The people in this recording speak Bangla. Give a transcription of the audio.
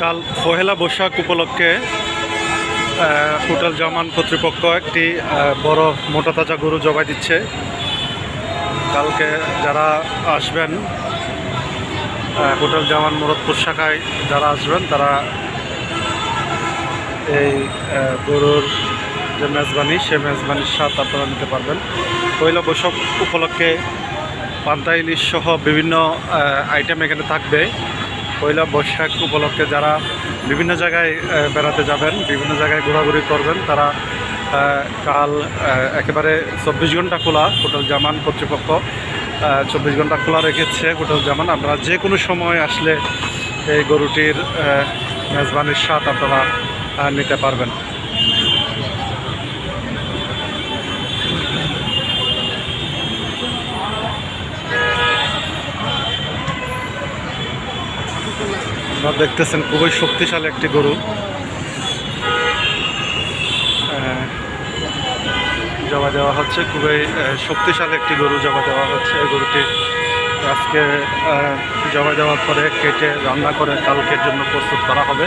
কাল পহেলা বৈশাখ উপলক্ষে হোটেল জামান কর্তৃপক্ষ একটি বড় মোটা তাজা গরু জবাই দিচ্ছে। কালকে যারা আসবেন হোটেল জামান মুরদপুর শাখায় যারা আসবেন, তারা এই গরুর যে মেজবানি সে মেজবানির স্বাদ আপনারা নিতে পারবেন। পয়লা বৈশাখ উপলক্ষে পান্তা, ইলিশ সহ বিভিন্ন আইটেম এখানে থাকবে। পয়লা বৈশাখ উপলক্ষে যারা বিভিন্ন জায়গায় বেড়াতে যাবেন, বিভিন্ন জায়গায় ঘোরাঘুরি করবেন, তারা কাল একেবারে চব্বিশ ঘণ্টা খোলা হোটেল জামান কর্তৃপক্ষ। চব্বিশ ঘণ্টা খোলা রেখেছে হোটেল জামান। আপনারা যে কোনো সময় আসলে এই গরুটির মেজবানির স্বাদ আপনারা নিতে পারবেন। আপনারা দেখতেছেন খুবই শক্তিশালী একটি গরু। জমা দেওয়া হচ্ছে, খুবই শক্তিশালী একটি গরু জবা দেওয়া হচ্ছে। এই গরুটি আজকে জমা দেওয়ার পরে কেটে রান্না করে কালকের জন্য প্রস্তুত করা হবে।